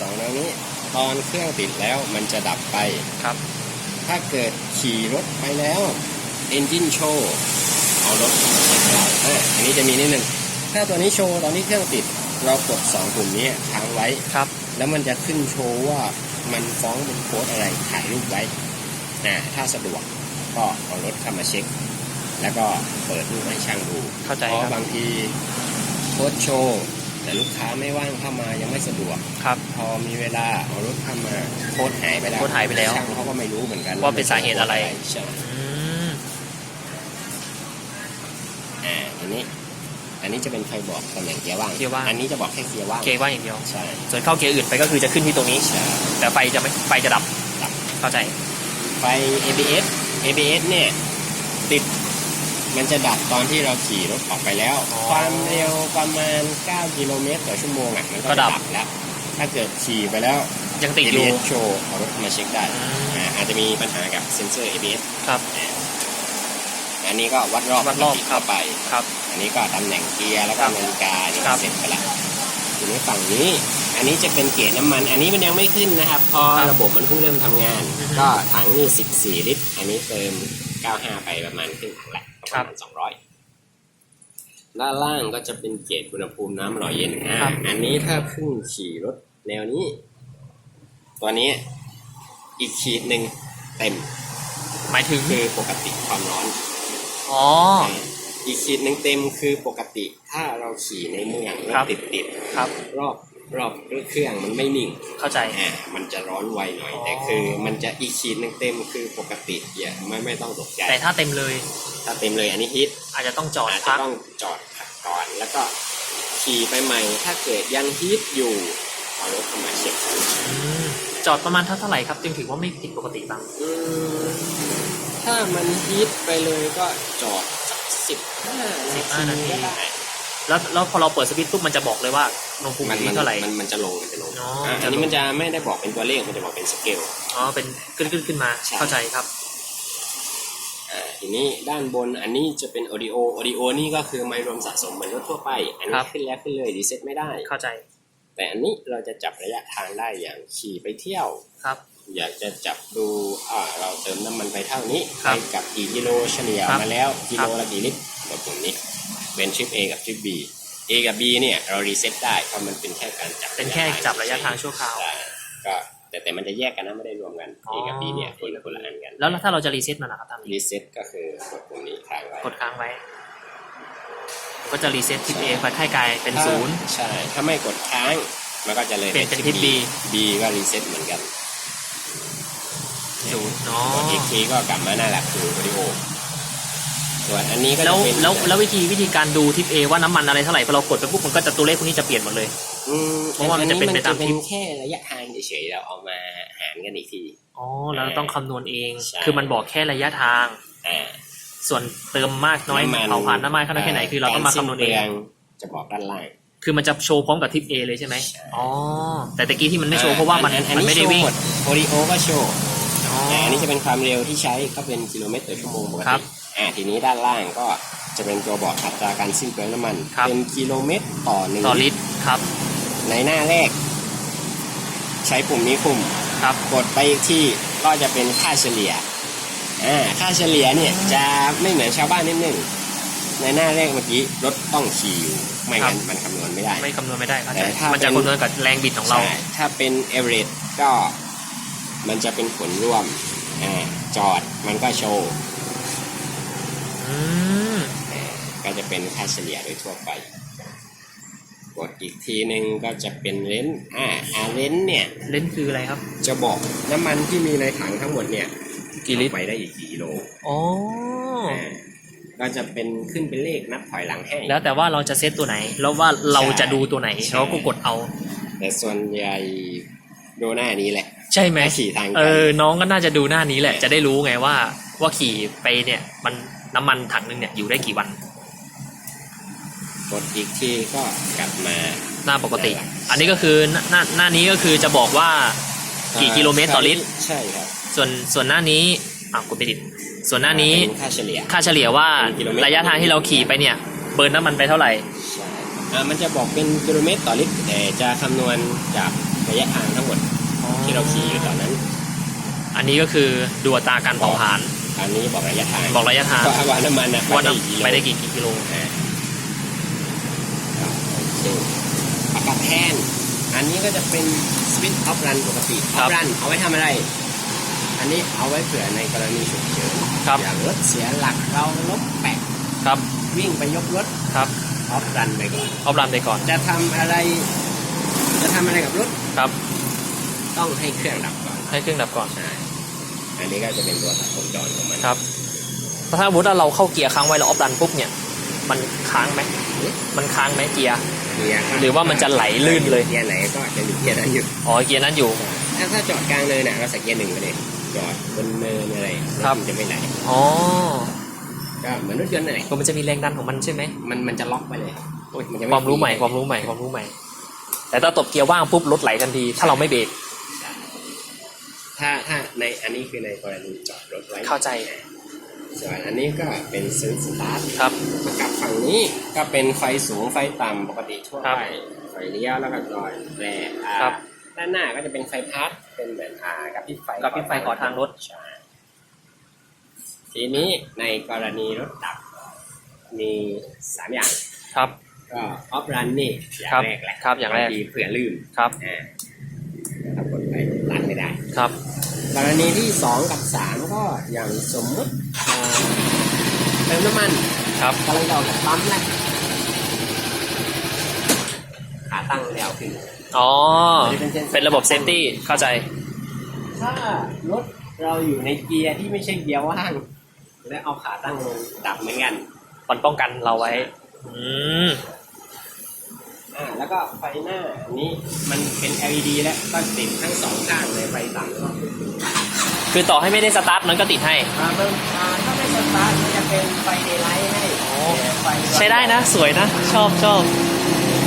สองแนวนี้ ตอนเครื่องติดแล้วมันจะดับไป ครับ ถ้าเกิดขี่รถไปแล้ว Engine Show เอารถมาเช็คได้อะอันนี้จะมีนิดนึงถ้าตัวนี้โชว์ตอนที่เครื่องติด เรากดสองปุ่มนี้ค้างไว้ ครับ แล้วมันจะขึ้นโชว์ว่ามันฟ้องเป็นโค้ดอะไรถ่ายรูปไว้อ่าถ้าสะดวกก็เอารถเข้ามาเช็ค แล้วก็เปิดรูปให้ช่างดูเข้าใจเพราะครับบางทีโค้ดโชว์ แต่ลูกค้าไม่ว่างเข้ามายังไม่สะดวก ครับ พอมีเวลาเอารถเข้ามาโค้ดหายไปแล้วโค้ดหายไปแล้วช่างเขาก็ไม่รู้เหมือนกันว่าเป็นสาเหตุอะไร ใช่อืมอ่าอันนี้ อันนี้จะเป็นไฟบอกตำแหน่งเกียร์ว่างเกียร์ว่าง อันนี้จะบอกแค่เกียร์ว่างเกียร์ว่างอย่างเดียว ใช่ส่วนเข้าเกียร์อื่นไปก็คือจะขึ้นที่ตรงนี้ ใช่ แต่ไฟจะไม่ไฟจะดับ ดับ เข้าใจ ไฟ ABS ABS เนี่ยติด มันจะดับตอนที่เราขี่รถออกไปแล้ว อ๋อ ความเร็วประมาณ 9 กิโลเมตรต่อชั่วโมงอะมันก็ก็ดับแล้ว ถ้าเกิดขี่ไปแล้ว ยังติดอยู่ ABS โชว์เอารถมาเช็คได้อืม อ่าอาจจะมีปัญหากับเซ็นเซอร์ ABS ครับ อันนี้ก็วัดรอบวัดรอบปกติครับ เข้าไป ครับ อันนี้ก็ตำแหน่งเกียร์แล้วก็ครับนาฬิกานี่ครับเสร็จไปละทีนี้ฝั่งนี้ อันนี้จะเป็นเกจน้ำมัน อันนี้มันยังไม่ขึ้นนะครับเพอครับระบบมันเพิ่งเริ่มทำงาน อือฮึ ก็ถังนี่ 14 ลิตร อันนี้เติม 95 ไปประมาณครึ่งถังแหละ ประครัมาบณ200ด้านล่างก็จะเป็นเกจอุณหภูมิน้ำหล่อเย็นอ่าครับอันนี้ถ้าเพิ่งขี่รถแนวนี้ ตัวนี้อีกขีดหนึ่งเต็ม หมายถึงคือปกติความร้อน อ๋อ อีกขีดหนึ่งเต็มคือปกติถ้าเราขี่ในเมืองรครัถบติดติดครับๆรอบ รอบเครื่องมันไม่นิ่งเข้าใจอ่ามันจะร้อนไวหน่อยอ๋อแต่คือ มันจะอีกขีดหนึ่งเต็มคือปกติอย่าไม่ไม่ต้องตกใจแต่ถ้าเต็มเลย ถ้าเต็มเลยอันนี้ฮิตอาจจะต้องจอดอาจจะพักต้องจอดพักก่อน แล้วก็ขี่ไปใหม่ ถ้าเกิดยังฮิตอยู่เอารถเข้ามาเช็คอืมจอดประมาณเท่าเท่าไหร่ครับจึงถือว่าไม่ผิดปกติบ้างอืมถ้ามันฮิตไปเลยก็จอดสักสิบห้า15นาที ก็ได้ แล้วแล้วพอเราเปิดสวิตช์ปุ๊บมันจะบอกเลยว่าอุณหภูมิมันอยู่มันที่เท่าไหร่ มันมันจะลงมันจะลงอ๋ออะอันนี้มันจะไม่ได้บอกเป็นตัวเลขมันจะบอกเป็นสเกล อ๋อเป็นขึ้นขึ้นขึ้นมาใช่ เข้าใจครับ อ่าทีนี้ด้านบนอันนี้จะเป็น audio audio นี่ก็คือไมค์รวมสะสมเหมือนรถทั่วไป อันครันี้บ ขึ้นแล้วขึ้นเลยรีเซ็ตไม่ได้ เข้าใจแต่อันนี้เราจะจับระยะทางได้อย่างขี่ไปเที่ยว ครับ อยากจะจับดูอ่าเราเติมน้ำมันไปเท่านี้ครัไปบกับกี่กิโลเฉลี่ยครับมาแล้วกิโลละกี่ลิตรแบบตรงนี้ เป็นทริป A กับทริป B A กับ B เนี่ยเรารีเซ็ตได้เพราะมันเป็นแค่การจับเป็นแค่จับระยะทางชั่วคราวใช่ก็แต่แต่มันจะแยกกันนะไม่ได้รวมกันอ๋อ A กับ B เนี่ยคนละคนละอันกันแล้วถ้าเราจะรีเซ็ตมันนะครับทำรีเซ็ตก็คือกดปุ่มนี้ค้างไว้กดค้างไว้ ก็จะรีเซ็ตทิป A ไปให้กลายเป็นศูนย์ใช่ถ้าไม่กดค้างมันก็จะเลยเปลี่ยนเป็นทิศ B B ก็รีเซ็ตเหมือนกันศูนย์เนาะกดอีกทีก็กลับมาหน้าหลักคือวิดีโอ ส่วนอันนี้ก็แล้จะวเป็นแล้วแล้ววิธีวิธีการดูทิป A ว่าน้ำมันอะไรเท่าไหร่พอเรากดไปปุ๊บมันก็จะตัวเลขพวกนี้จะเปลี่ยนหมดเลย อืมเพราะว่ามันจะเป็นไปตามอัทิศแค่ระยะทางเฉยๆเราเอามาหารกันอีกที อ๋อแล้วเราต้องคำนวณเอง ใช่ คือมันบอกแค่ระยะทาง อ่าส่วนเติมมากน้อยำมัเผาผ่านน้ำมันขนาดแค่ไหนคือเราต้องมาคำนวณเอง กรสิ้ปลืจะบอกด้านล่าง คือมันจะโชว์พร้อมกับทิป A เลยใช่ไหมใช่ อ๋อ แต่ตะกี้ที่มันไม่โชว์เพราะว่ามันอัอัมันไม่ได้วิ่งโอริโอก็โชว์อ๋ออ่าอันนี้จะเป็นความเร็วที่ใช้ก็เป็นกิโลเมตรต่อชั่วโมงปกครัติบ อ่าทีนี้ด้านล่างก็จะเป็นตัวบอกอัตราการสิ้นเปลืองน้ำมัน ครับ เป็นกิโลเมตรต่อหนึ่งต่อลิลิตรตรครับในหน้าแรก ใช้ปุ่มนี้คุมครับกดไปอีกที่ก็จะเป็นค่าเฉลี่ย อ่า ค่าเฉลี่ยเนี่ยจะไม่เหมือนชาวบ้านนิดหนึ่ง ในหน้าแรกเมื่อกี้รถต้องขี่อยู่ ไม่งั้นมันคำนวณไม่ได้ ไม่คำนวณไม่ได้เข้าใจแต่ถ้ามันจะเป็น คำนวณกับแรงบิดของเรา ใช่ถ้าเป็น average ก็มันจะเป็นผลรวม อ่า จอดมันก็โชว์อื มอ่าก็จะเป็นค่าเฉลี่ยโดยทั่วไป กดอีกทีหนึ่งก็จะเป็นเลนส์อ่าอ่าเลนส์เนี่ย เลนส์คืออะไรครับ จะบอกน้ำมันที่มีในถังทั้งหมดเนี่ยกี่ลิตรเอาไปได้อีกกี่กิโลอ๋ออ่าก็จะเป็นขึ้นเป็นเลขนับถอยหลังให้ แล้วแต่ว่าเราจะเซตตัวไหน แล้วว่าเราจะดูตัวไหนใช่ เราก็กดเอา แต่ส่วนใหญ่ดูหน้านี้แหละใช่ไหม ถ้าขี่ทางเอกันอน้องก็น่าจะดูหน้านี้แหละใช่จะได้รู้ไงว่า ว่าขี่ไปเนี่ย มัน น้ำมันถังหนึงเนี่ยอยู่ได้กี่วันกดอีกทีก็กลับมาหน้าปกติได้ละอันนี้ก็คือหน้าหน้าหน้านี้ก็คือจะบอกว่ากี่กิโลเมตรต่อลิตร ใช่ครับ ส่วนส่วนหน้านี้อะกดไปดิส่วนหน้านี้เป็นค่าเฉลี่ยค่าเฉลี่ยว่าเป็นกิโลเมตรระยะทางที่เราขี่ไปเนี่ยเบิร์นน้ำมันไปเท่าไหร่ใช่อ่ามันจะบอกเป็นกิโลเมตรต่อลิตรแต่จะคำนวณจากระยะทางทั้งหมดที่เราขี่อยู่ตอนนั้น อันนี้ก็คือดูอัตราการเผาผลาญ อันนี้บอกระยะทางบอกระยะทางก็ว่าน้ำมันนะว่าได้น้ำกี่โลไปได้กี่กิโลอ่าโอเคปากกาแพนอันนี้ก็จะเป็นสวิตช์ออฟรันปกติออฟรันเอาไว้ทำอะไร อันนี้เอาไว้เผื่อในกรณีฉุกเฉินครับอย่างรถเสียหลักเรารถแปะครับวิ่งไปยกรถครับออฟรันไปก่อนเอารันไปก่อน จะทำอะไร จะทำอะไรกับรถครับ ต้องให้เครื่องดับก่อน ให้เครื่องดับก่อนใช่ อันนี้ก็จะเป็นตัวตัดวงจรของมันครับถ้าสมมติว่าเราเข้าเกียร์ค้างไว้แล้วออฟรันปุ๊บเนี่ย มันค้างไหมมันค้างไหมเกียร์เกียร์หรือว่ามันจะไหลลื่นเลยเกียร์ไหนก็จะมีเกียร์นั้นอยู่อ๋อเกียร์นั้นอยู่ถ้าถ้าจอดกลางเนินน่ะเราใส่เกียร์หนึ่งไปเลยจอดบนเนินอะไรครับมันจะไม่ไหลอ๋อก็เหมือนรถยนต์นั่นแหละก็มันจะมีแรงดันของมันใช่ไหมมันมันจะล็อกไปเลยโอ้ยนจะไความรู้ใหม่ความรู้ใหม่ความรู้ใหม่ แต่ถ้าตบเกียร์ว่างปุ๊บรถไหลทันที ถ้าเราไม่เบรก ถ้าถ้าในอันนี้คือในกรณีจอดรถไว้เข้าใจ ส่วนอันนี้ก็เป็นซื้อสตาร์ทครับกับฝั่งนี้ก็เป็นไฟสูงไฟต่ำปกติทั่วครัไปบไฟเลี้ยวแล้วก็จอยแร่อ่าครับด้านหน้าก็จะเป็นไฟพัดเป็นเหมือนอ่ากับพริบไฟกระพริบไฟขอทางรถใช่ทีนี้ในกรณีรถดับมีสามอย่างครับก็ออฟรันนี่อย่าครังบแรกแหละครับอย่างแรกบทีเผื่อลืมครับ อ่าถ้ากดไปรันไม่ได้ ครับ กรณีที่สองกับสามก็อย่างสมมติอ่าเติมน้ำมันครับกำลังจะออกจากปั๊มนะขาตั้งแล้วขึ้นอ๋ออันนี้เป็นเซ็นเซอร์เป็นระบบเซฟตี้เข้าใจ ถ้ารถเราอยู่ในเกียร์ที่ไม่ใช่เกียร์ว่าง และเอาขาตั้งลงดับเหมือนกันมันป้องกันเราไว้ อืม อ่าแล้วก็ไฟหน้าอันนี้มันเป็น LED แล้วก็ติดทั้งสองข้างเลยไฟต่ำแล้วก็คือต่อให้ไม่ได้สตาร์ทมันก็ติดให้ อ่ามันอ่าถ้าไม่สตาร์ทมันจะเป็นไฟเดย์ไลท์ให้โอ้แต่ไฟใช้ได้นะ สวยนะ ชอบชอบ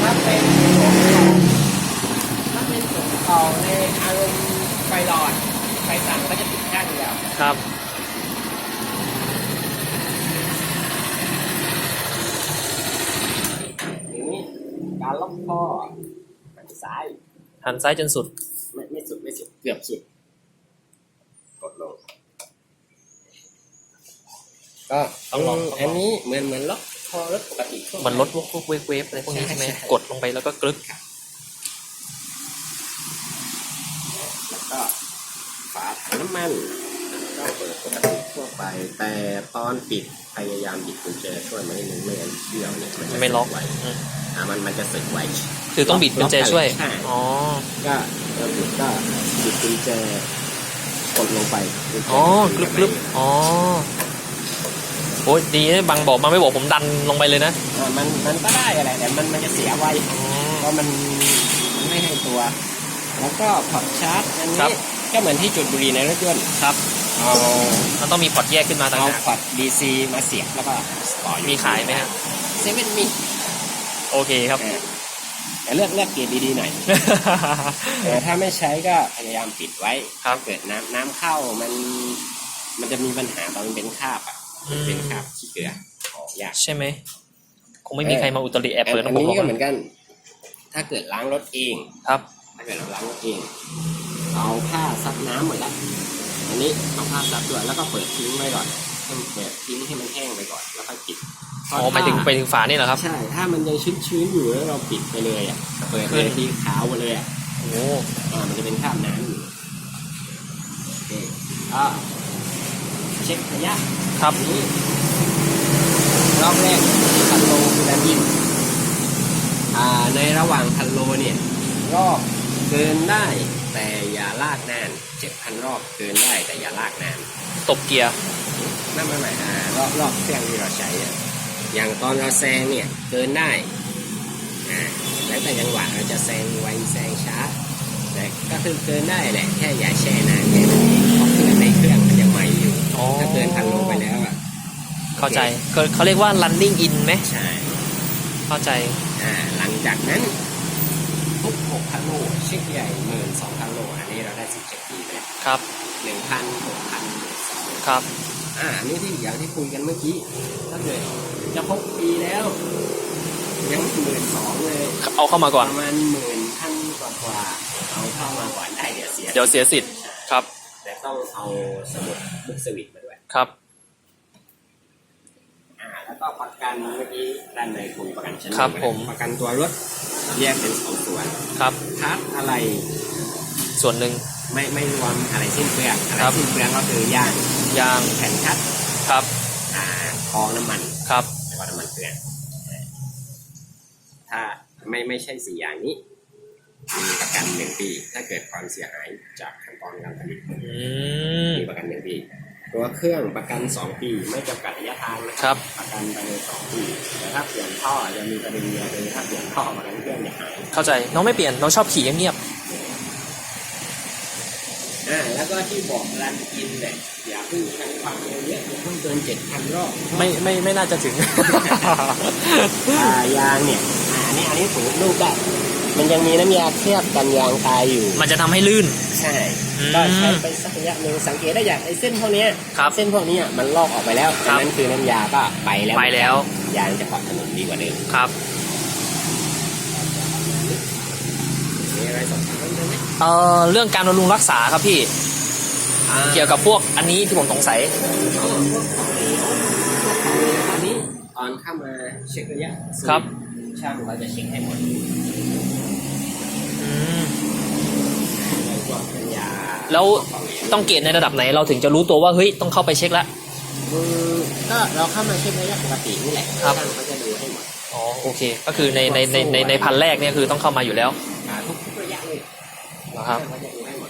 ถ้าเป็นของถ้าเป็นของเก่าในอารมณ์ไฟหลอดไฟต่ำก็จะติดข้างเดียวครับ ทีนี้การล็อกท่อฝั่งซ้าย หันซ้ายจนสุด ไม่ไม่สุดไม่สุดเกือบสุด กดลง ก็ต้องลองอันนี้เหมือนเหมือนล็อกท่อรถปกติทั่วไป มันลดพวกพวกเวฟเวฟอะไรพวกนี้ใช่ไหมใช่ใช่ กดลงไปแล้วก็กรึกแล้วก็ฝาถังน้ำมัน ก็เปิดปกติทั่วไป แต่ตอนปิดพยายามบิดกุญแจช่วยไม่ให้มันไม่งั้นเชี่ยวเนี่ยมันจะไม่ล็อกสึไว้อืมอ่ามันมันจะสึกไว้คือต้องบิดกุญแจช่วย ใช่อ๋อ ก็เราบิดก็บิดกุญแจกดลงไปกุญแจอ๋อกรึบกรึบอ๋อโอ้ยดีนะบางบอกมาไม่บอกผมดันลงไปเลยนะ อ่ามันมันก็ได้อะไรแต่มันมันจะเสียไวอ๋อเพราะมันมันไม่ให้ตัว แล้วก็พอร์ตชาร์จอันครันี้บก็เหมือนที่จุดบุหรี่ในรถยนต์ครับ เอามันต้องมีพอร์ตแยกขึ้นมาต่างเอาหากพอร์ต DC มาเสียบแล้วก็ต่ออยู่มีขายไหมฮะเซเว่นมีโอเคครับอ่าแต่เลือกเลือกเกรดดีๆหน่อย แต่ถ้าไม่ใช้ก็พยายามปิดไว้ครับเกิดน้ำน้ำเข้ามันมันจะมีปัญหาตอนมันเป็นคราบอะอืมเป็นคราบขี้เกลือออกยาก ใช่ไหมคงไม่มีใครมาอุตริแอบเปิดอัระนบบนี้หรอกก็เหมือนะนกัน ถ้าเกิดล้างรถเอง ครับ ถ้าเกิดเราล้างรถเอง เอาผ้าซับน้ำหมดแล้ว อันนี้เอาผ้าซับด้วยแล้วก็เปิดทิ้งไว้ก่อนให้มันเปิดทิ้งให้มันแห้งไปก่อนแล้วค่อยปิดอ๋อไปถึงไปถึงฝานี่เหรอครับ ใช่ ถ้ามันยังชื้นๆอยู่แล้วเราปิดไปเลยอะเปิดเลยทีขาวหมดเลยอะโอ้อ่ามันจะเป็นคราบน้ำอยู่โอเคอ่าเช็คระยะครับอันนี้รอบแรกพันโลคือการยิงอ่าในระหว่างพันโลเนี่ยรอบเกินได้ แต่อย่าลากนานเจ็ดพันรอบเกินได้แต่อย่าลากนานตบเกียร์ไม่ไม่ไม่อ่ารอบรอบเครื่องที่เราใช้อะอย่างตอนเราแซงเนี่ยเกินได้อ่าแล้วแต่จังหวะเราจะแซงไวแซงช้าแต่ก็คือเกินได้แหละแค่อย่าแช่นานแค่นั้นเองเพราะเครื่องในเครื่องมันยังใหม่อยู่อ๋อถ้าเกินพันโลไปแล้วอะเข้าใจเขาเขาเรียกว่า running in ไหมใช่เข้าใจอ่าหลังจากนั้น ทุก6,000โลเช็คใหญ่หมื่นสองพันโลอันนี้เราได้สิบเจ็ดปีไปแล้วครับหนึ่งพันหกพันสองครับอ่าอันนี้ที่อย่างที่คุยกันเมื่อกี้ถ้าเกิดจะพกปีแล้ว ยังหมื่นสองเลยเอาเข้ามาก่อนประมาณหมื่นพันกว่ากว่าเอาเข้ามาก่อนได้เดี๋ยวเสียเดี๋ยวเสียสิทธิ์ครับแต่ต้องเอาสมุดบุ๊กสวิตมาด้วยครับอ่าแล้ว ก็ประกันเมื่อกี้ด้านในคุยประกันชั้นหนึ่งครับผม ประกันตัวรถแยกเป็นสองส่วนครับ พาร์ทอะไรส่วนหนึ่ง ไม่ไม่รวมอะไรสิ้นเปลืองอะไรครับ สิ้นเปลืองก็คือยางยางแผ่นคัดครับอ่าคองน้ำมันครับ แล้วก็น้ำมันเกลือถ้าไม่ไม่ใช่สี่อย่างนี้มีประกันหนึ่งปี ถ้าเกิดความเสียหายจากขั้นตอนการผลิตอืมมีประกันหนึ่งปี ตัวเครื่องประกันสองปี ไม่จำกัดระยะทางนะคครับรับ ประกันไปเลยสองปีแต่ถ้าเปลี่ยนท่อจะมีประเด็นเดียวคือถ้าเปลี่ยนท่อประกันเครื่องจะหายเข้าใจน้องไม่เปลี่ยนน้องชอบขี่เงียบอ่าแล้วก็ที่บอกรันกินเนี่ยอย่าเพิ่งใช้ความเร็วเยอะอย่าเพิ่งเกินเจ็ดพันรอบๆไม่ไม่ไม่น่าจะถึง อ่ายางเนี่ยอ่าอันนี้อันนี้ถูรูปได้ มันยังมีน้ำยาเคลือบกันยางตายอยู่ มันจะทำให้ลื่น ใช่อืมก็ใช้ไปสักระยะหนึ่งสังเกตได้อย่างไอ้เส้นพวกเนี้ยครับเส้นพวกเนี้ยมันลอกออกไปแล้วครัดับ งนั้นคือน้ำยาก็ไปแล้วไปแล้วยางจะเกาะถนนดีกว่าเดิมครับ มีอะไรสอบถามเพิ่มเติมไหมเอ่อเรื่องการบำรุงรักษาครับพี่ เกี่ยวกับพวกอันนี้ที่ผมสงสัยอ๋อพวกของเหลวพวกของเหลวตอนนี้ตอนเข้ามาเช็คระยะครับ ช่างเขาจะเช็คให้หมด แล้วของเหลวต้องเกรดในระดับไหนเราถึงจะรู้ตัวว่าเฮ้ยต้องเข้าไปเช็คแล้วอืมก็เราเข้ามาเช็คระยะปกตินี่แหละครับช่างเขาจะดูให้หมดอ๋อโอเค ก็คือในในในในในพันแรกเนี่ยคือต้องเข้ามาอยู่แล้วอ่าทุกทุกระยะเลยนะครับช่างเขาจะดูให้หมด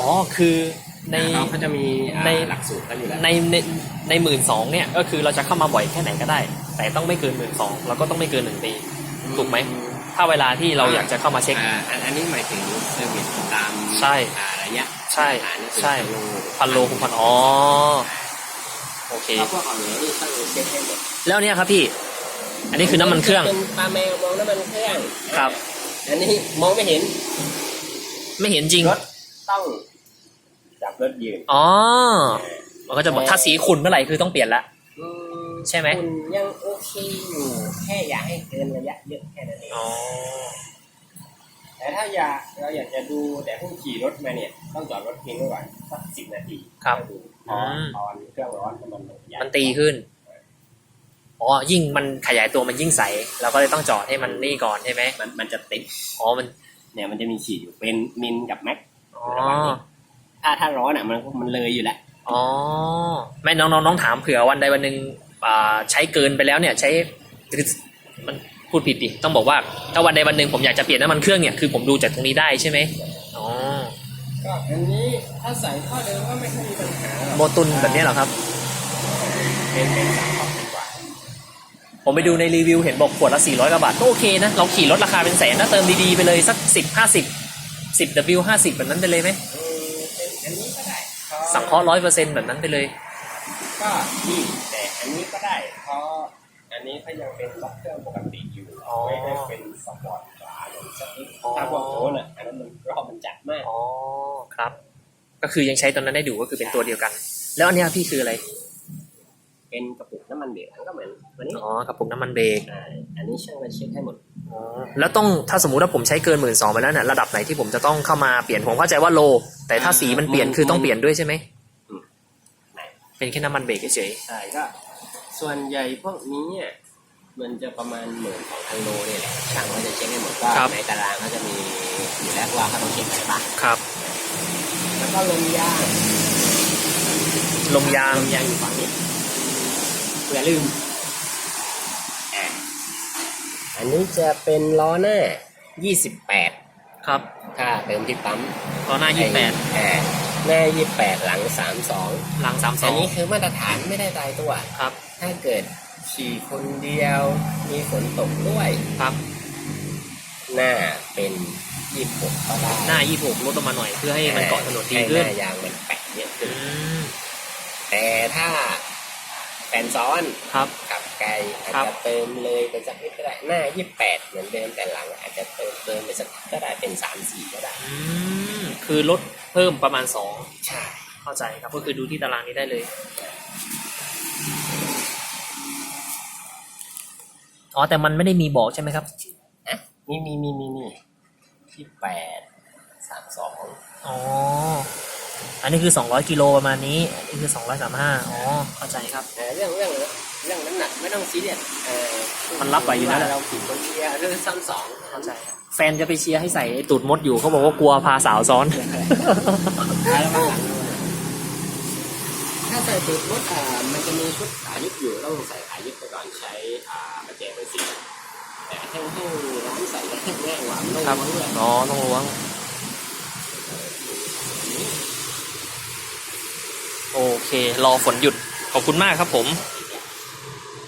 อ๋อคือในเขาเขาจะมีอ่าในหลักสูตรกันอยู่แล้วในในในหมื่นสองเนี่ยก็คือเราจะเข้ามาบ่อยแค่ไหนก็ได้ แต่ต้องไม่เกินหมื่นสองแล้วก็ต้องไม่เกินหนึ่งปีถูกไหม ถ้าเวลาที่เราอยากจะเข้ามาเช็ค อ่าอันอันนี้หมายถึงเซอร์วิสตามใช่ อ่าระยะใช่อ่านี่คือใช่โลพันโลคูณพันอ๋อโอเคถ้าพวกของเหลวนี่ต้องเช็คให้หมดแล้วเนี่ยครับพี่ อันนี้คือน้ำมันเครื่อง เป็นปลาแมวมองน้ำมันเครื่องครับ อันนี้มองไม่เห็นไม่เห็นจริง รถต้องจับรถยืนอ๋อ มันก็จะบอกถ้าสีขุ่นเมื่อไหร่คือต้องเปลี่ยนละอืม ใช่ไหม คุณยังโอเคอยู่ แค่อย่าให้เกินระยะเยอะแค่นั้นเองอ๋อแต่ถ้าอยากเราอยากจะดูแต่เพิ่งขี่รถมาเนี่ย ต้องจอดรถทิ้งไว้ก่อนสักสิบนาทีครับเพื่อดูตอนอืม ตอนเครื่องร้อนมันยัมันตีขึ้น อ๋อ ยิ่งมันขยายตัวมันยิ่งใส เราก็เลยต้องจอดให้มันนี่ก่อนใช่ไหมมันมันจะติดอ๋อ มัน เนี่ยมันจะมีขีดอยู่เป็นมินกับแม็กอ๋อ ถ้าถ้าร้อนอะมันมันเลยอยู่แล้วอ๋อ ไม่น้องน้องน้องถามเผื่อวันใดวันหนึ่งอ่า ใช้เกินไปแล้วเนี่ยใช้มันพูดผิดดิต้องบอกว่าถ้าวันใดวันหนึ่งผมอยากจะเปลี่ยนน้ำมันเครื่องเนี่ยคือผมดูจากตรงนี้ได้ใช่ไหมอ๋อก็อันนี้ถ้าใส่ข้อเดิมก็ไม่ค่อยมีปัญหาหรอกโมตุนแบบนี้เหรอครับเป็นเป็นสามข้อดีกว่าผมไปดูในรีวิวเห็นบอกขวดละ 400 กว่าบาท ก็โอเคนะ เราขี่รถราคาเป็นแสนถ้าเติมดีๆ ไปเลยสัก 10 50 10 W 50 แบบนั้นไปเลยไหมเออเป็นอันนี้ก็ได้พอสังเคราะห์ร้อยเปอร์เซ็นต์แบบนั้นไปเลย ก็ดีแต่ อันนี้ก็ได้เพราะอันนี้เขายังเป็นล็อกเครื่องปกติอยู่อ๋อไม่ได้เป็นสปอร์ตจ๋าเหมือนสติ๊กอ๋อถ้าพวกโน้นอะอันนั้นมันรอบมันจัดมากอ๋อครับ ก็คือยังใช้ตัวนั้นได้อยู่ก็คือเป็นตัวเดียวกัน แล้วอันเนี้ยพี่คืออะไร เป็นกระปุกน้ำมันเบรกก็เหมือนวันนี้อ๋อกระปุกน้ำมันเบรกอ่าอันนี้ช่างมาเช็คให้หมดอ๋อแล้วต้องถ้าสมมุติว่าผมใช้เกินหมื่นสองไปแล้วเนี่ยระดับไหนที่ผมจะต้องเข้ามาเปลี่ยนผมเข้าใจว่าโล แต่ถ้าสีมันเปลี่ยนคือต้องเปลี่ยนด้วยใช่ไหมไหนเป็นแค่น้ำมันเบรกเฉยใช่ก็ ส่วนใหญ่พวกนี้เนี่ยมันจะประมาณหมื่นสองพันโลเนี่ยแหละช่างเขาจะเช็คให้หมดก็ในตารางเขาจะมีอยู่แล้วว่าเขาต้องเช็คอะไรบ้างๆครับ แล้วก็ลมยางลมยาง ลมยางอยู่ฝั่งนี้อย่าลืมอะอันนี้จะเป็นล้อหน้า 28 ครับถ้าเติมที่ปั๊มตอนหน้ายี่แปดอ่าหน้า 28 หลัง 32 หลังสามสอัอนงนี้คือมาตรฐานไม่ได้ตายตัว ครับ ถ้าเกิดขี่คนเดียว มีฝนตกด้วยครับ หน้าเป็นยี่หกก็ได้หน้ายี่หกลดลงมาหน่อยเพื่อให้มันเกาะถนนดีขึ้นให้หน้ายางมันแปะเยอะขึ้อืนมแต่ถ้าแฟนซ้อนครับขับไกลอาจครับจะเติมเลยไปสักนิดก็ได้หน้ายี่แปดเหมือนเดิมแต่หลัง อาจจะเติมเติมไปสักก็ได้เป็นสามสี่ก็ได้อืมคือลดเพิ่มประมาณสองใช่เข้าใจครับก็คือดูที่ตารางนี้ได้เลย อ๋อแต่มันไม่ได้มีบอกใช่ไหมครับอะมีมีมีมีมียี่แปดสามสองอ๋อ อันนี้คือ200กิโลประมาณนี้อันนี้คือ235อ๋อเข้าใจครับ เอ่อเรื่องเรื่องเรื่องน้ำหนักไม่ต้องซีเรียสเอ่อมันรับไหวอยู่แล้วแหละ เราผิดคนเชียร์เรื่องซ้ำสองเข้าใจครับแฟนจะไปเชียร์ให้ใส่ไอ้ตูดมดอยู่เขาบอกว่ากลัวพาสาวซ้อน แล้วมาหลังถ้า ใส่ตูดมดอ่ามันจะมีชุดขายึดอยู่ต้องใส่ขายึดไปก่อนใช้อ่าประแจเบอร์สี่แต่ให้ให้ร้านใส่ได้แง่หวานลงครับด้วยอ๋อต้องล้วง โอเค รอฝนหยุด ขอบคุณมากครับผมค